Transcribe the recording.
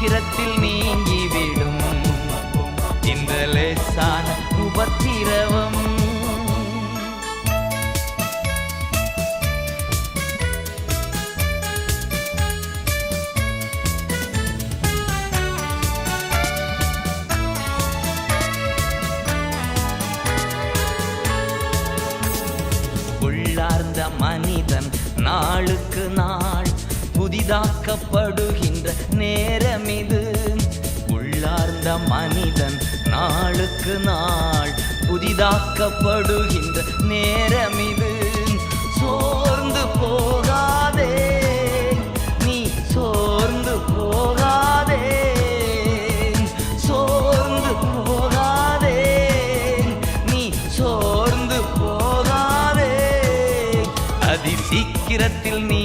சீக்கிரத்தில் நீங்கிவிடும். இந்த லேசான உபத்திரவம். உள்ளார்ந்த மனிதன் நாளுக்கு நாள் புதிதாக்கப்படுகின்ற நேரம் உள்ளார்ந்த மனிதன் நாளுக்கு நாள் புதிதாக்கப்படுகின்ற நேரம் இது சோர்ந்து போகாதே நீ சோர்ந்து போகாதே சோர்ந்து போகாதே நீ சோர்ந்து போகாதே. அதி சீக்கிரத்தில் நீ